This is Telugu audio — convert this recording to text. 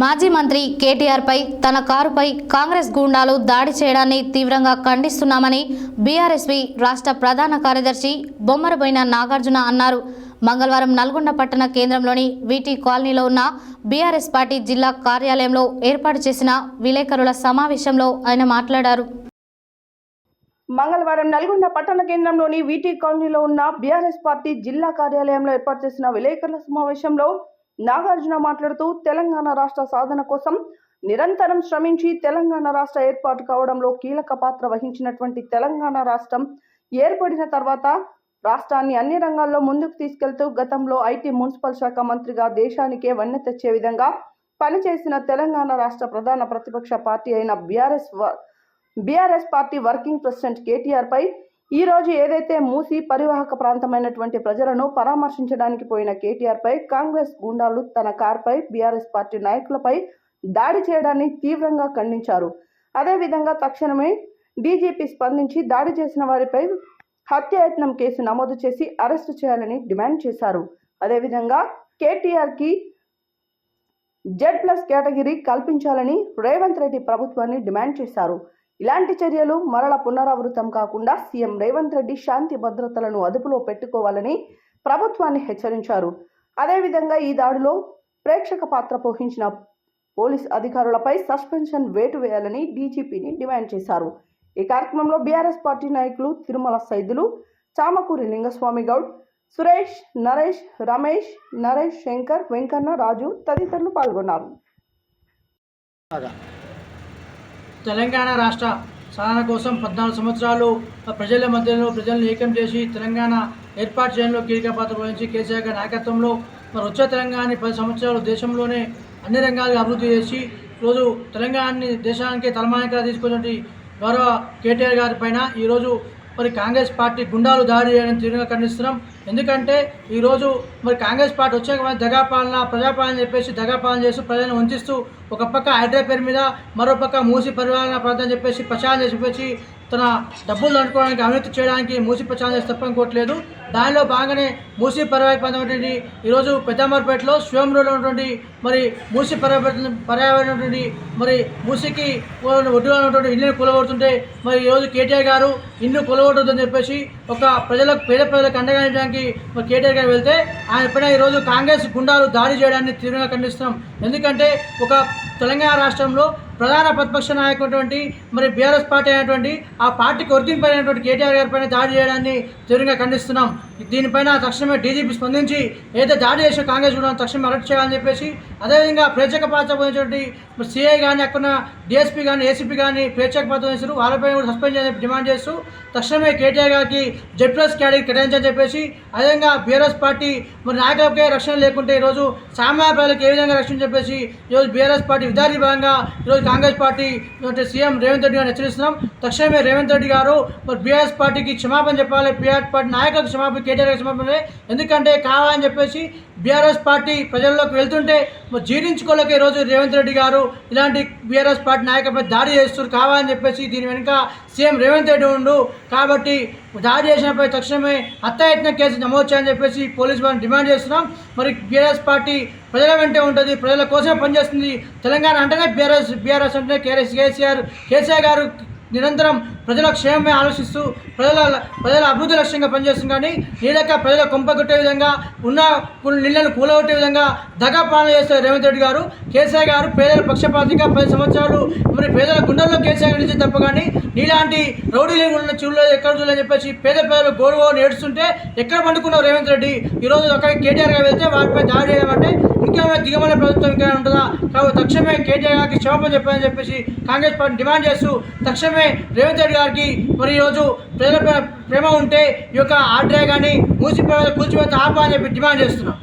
మాజీ మంత్రి కేటీఆర్పై తన కారుపై కాంగ్రెస్ గూండాలు దాడి చేయడాన్ని తీవ్రంగా ఖండిస్తున్నామని బీఆర్ఎస్పీ రాష్ట్ర ప్రధాన కార్యదర్శి బొమ్మరబోయిన నాగార్జున అన్నారు. మంగళవారం నల్గొండ పట్టణ కేంద్రంలోని వీటీ కాలనీలో ఉన్న బీఆర్ఎస్ పార్టీ జిల్లా కార్యాలయంలో ఏర్పాటు చేసిన విలేకరుల సమావేశంలో ఆయన మాట్లాడారు. మంగళవారం నల్గొండ పట్టణ కేంద్రంలోని వీటీ కాలనీలో ఉన్న బీఆర్ఎస్ పార్టీ జిల్లా కార్యాలయంలో ఏర్పాటు చేసిన విలేకరుల సమావేశంలో నాగార్జున మాట్లాడుతూ తెలంగాణ రాష్ట్ర సాధన కోసం నిరంతరం శ్రమించి తెలంగాణ రాష్ట్ర ఏర్పాటు కావడంలో కీలక పాత్ర వహించినటువంటి తెలంగాణ రాష్ట్రం ఏర్పడిన తర్వాత రాష్ట్రాన్ని అన్ని రంగాల్లో ముందుకు తీసుకెళ్తూ గతంలో ఐటీ మున్సిపల్ శాఖ మంత్రిగా దేశానికే వన్నె తెచ్చే విధంగా పనిచేసిన తెలంగాణ రాష్ట్ర ప్రధాన ప్రతిపక్ష పార్టీ అయిన BRS BRS party working president KTR ఈరోజు ఈ రోజు ఏదైతే మూసి పరివాహక ప్రాంతమైనటువంటి ప్రజలను పరామర్శించడానికి పోయిన కేటీఆర్పై కాంగ్రెస్ గూండాలు తన కార్పై బీఆర్ఎస్ పార్టీ నాయకులపై దాడి చేయడాన్ని తీవ్రంగా ఖండించారు. అదేవిధంగా తక్షణమే డీజీపీ స్పందించి దాడి చేసిన వారిపై హత్యాయత్నం కేసు నమోదు చేసి అరెస్టు చేయాలని డిమాండ్ చేశారు. అదేవిధంగా కేటీఆర్కి జెడ్ ప్లస్ కేటగిరీ కల్పించాలని రేవంత్ రెడ్డి ప్రభుత్వాన్ని డిమాండ్ చేశారు. ఇలాంటి చర్యలు మరల పునరావృతం కాకుండా సీఎం రేవంత్ రెడ్డి శాంతి భద్రతలను అదుపులో పెట్టుకోవాలని ప్రభుత్వాన్ని హెచ్చరించారు. అదేవిధంగా ఈ దాడిలో ప్రేక్షక పాత్ర పోషించిన పోలీస్ అధికారులపై సస్పెన్షన్ వేటు వేయాలని డీజీపీని డిమాండ్ చేశారు. ఈ కార్యక్రమంలో బీఆర్ఎస్ పార్టీ నాయకులు తిరుమల సైదులు చామకూరి లింగస్వామి గౌడ్ సురేష్ నరేష్ రమేష్ నరేష్ శంకర్ వెంకన్న రాజు తదితరులు పాల్గొన్నారు. తెలంగాణ రాష్ట్ర సాధన కోసం పద్నాలుగు సంవత్సరాలు ప్రజల మధ్యలో ప్రజలను ఏకం చేసి తెలంగాణ ఏర్పాటు చేయడంలో కీలక పాత్ర వహించి కేసీఆర్ గారి నాయకత్వంలో మరి వచ్చే తెలంగాణని పది సంవత్సరాలు దేశంలోనే అన్ని రంగాలుగా అభివృద్ధి చేసి రోజు తెలంగాణని దేశానికి తలమానికగా తీసుకున్నటువంటి గౌరవ కేటీఆర్ గారి పైన ఈరోజు మరి కాంగ్రెస్ పార్టీ గుండాలు దాడి చేయడం తీవ్రంగా ఖండిస్తున్నాం. ఎందుకంటే ఈరోజు మరి కాంగ్రెస్ పార్టీ వచ్చాక మరి దగాపాలన ప్రజాపాలన చెప్పేసి దగాపాలన చేస్తూ ప్రజలను వంచిస్తూ ఒక పక్క హైడ్రా పేరు మీద మరో పక్క మూసి పరిపాలన ప్రాంతం చెప్పేసి ప్రచారం చేసి చెప్పేసి తన డబ్బులు అనుకోవడానికి అవినీతి చేయడానికి మూసి ప్రచారం చేసి తప్పనుకోవట్లేదు దానిలో భాగంగానే మూసి పర్యాయ ఈరోజు పెద్దమర్పేటలో శివంలో ఉన్నటువంటి మరి మూసి పర్యావరణ పర్యావరణటువంటి మరి మూసికి ఒడ్డులో ఉన్నటువంటి ఇల్లుని కూలగొడుతుంటే మరి ఈరోజు కేటీఆర్ గారు ఇల్లు కూలగొట్టొద్దని చెప్పేసి ఒక ప్రజలకు పేద ప్రజలకు అండగా మరి కేటీఆర్ గారు వెళ్తే ఆయన పైన ఈరోజు కాంగ్రెస్ గుండాలు దాడి చేయడాన్ని తీవ్రంగా ఖండిస్తున్నాం. ఎందుకంటే ఒక తెలంగాణ రాష్ట్రంలో ప్రధాన ప్రతిపక్ష నాయకుడు మరి బీఆర్ఎస్ పార్టీ అయినటువంటి ఆ పార్టీకి వర్తింపైనటువంటి కేటీఆర్ గారి పైన దాడి చేయడాన్ని తీవ్రంగా ఖండిస్తున్నాం. దీనిపైన తక్షణమే డీజీపీ స్పందించి ఏదైతే దాడి చేసే కాంగ్రెస్ కూడా తక్షణమే అరెస్ట్ చేయాలని చెప్పేసి అదేవిధంగా ప్రేక్షక పాత్ర పోయినటువంటి సీఐ సిఐ కానీ అక్కడ డీఎస్పీ కానీ ఏసీపీ కానీ ప్రేక్షక పాత్ర వహిస్తారు వాళ్ళపై కూడా సస్పెండ్ చేయాలని డిమాండ్ చేస్తూ తక్షణమే కేటీఆర్ గారికి జెడ్ ప్లస్ కేటగిరీ కేటాయించని చెప్పేసి అదేవిధంగా బీఆర్ఎస్ పార్టీ మరి నాయకులకే రక్షణ లేకుంటే ఈరోజు సామాన్య ప్రజలకు ఏ విధంగా రక్షణ చెప్పేసి ఈరోజు బీఆర్ఎస్ పార్టీ విద్యార్థి భాగంగా ఈరోజు Congress party CM Revanth Reddy గారిని హెచ్చరిస్తున్నాం. తక్షణమే రేవంత్ రెడ్డి గారు మరి బీఆర్ఎస్ పార్టీకి క్షమాపణ చెప్పాలి బీఆర్ఎస్ పార్టీ నాయకులకు క్షమాపణ కేటీఆర్ గారికి ఎందుకంటే కావాలని చెప్పేసి బీఆర్ఎస్ పార్టీ ప్రజల్లోకి వెళ్తుంటే జీర్ణించుకోలేక ఈరోజు రేవంత్ రెడ్డి గారు ఇలాంటి బీఆర్ఎస్ పార్టీ నాయకులపై దాడి చేస్తున్నారు. కావాలని చెప్పేసి దీని వెనుక సీఎం రేవంత్ రెడ్డి ఉండు. కాబట్టి దాడి చేసినపై తక్షణమే హత్యాయత్న కేసు నమోదు చేయాలని చెప్పేసి పోలీసు వారిని డిమాండ్ చేస్తున్నాం. మరి బీఆర్ఎస్ పార్టీ ప్రజల వెంటే ఉంటుంది. ప్రజల కోసమే పనిచేస్తుంది. తెలంగాణ అంటేనే బీఆర్ఎస్ బీఆర్ఎస్ అంటే కేఆర్ఎస్ కేసీఆర్. కేసీఆర్ గారు నిరంతరం ప్రజల క్షేమమే ఆలోచిస్తూ ప్రజల ప్రజల అభివృద్ధి లక్ష్యంగా పనిచేస్తుంది. కానీ నీలక ప్రజల కొంపగొట్టే విధంగా ఉన్న కొన్ని నీళ్ళను కూలగొట్టే విధంగా దగా పాలన చేస్తారు రేవంత్ రెడ్డి గారు. కేసీఆర్ గారు పేదల పక్షపాతిగా పది సంవత్సరాలు మరి పేదల గుండెల్లో కేసీఆర్ నిలిచి తప్ప కానీ నీలాంటి రౌడీలే ఉన్న చూడలేదు ఎక్కడ చూడలేదు చెప్పేసి పేద పేదలు గోరువో నేడుస్తుంటే ఎక్కడ పండుకున్నావు రేవంత్ రెడ్డి? ఈరోజు అక్కడ కేటీఆర్ గారు వెళ్తే వారిపై దాడి చేయడం అంటే ఇంకేమైనా దిగమనే ప్రభుత్వం ఇంకా ఉంటుందా? కాబట్టి తక్షణమే కేటీఆర్ గారికి క్షమాపణ చెప్పాలని చెప్పేసి కాంగ్రెస్ పార్టీ డిమాండ్ చేస్తూ తక్షణమే రేవంత్ రెడ్డి గారికి మరి ఈరోజు ప్రజల ప్రేమ ఉంటే ఈ యొక్క ఆర్డర్ కానీ మూసిపోయి కూల్చిపోతే ఆపా అని చెప్పి డిమాండ్ చేస్తున్నాం.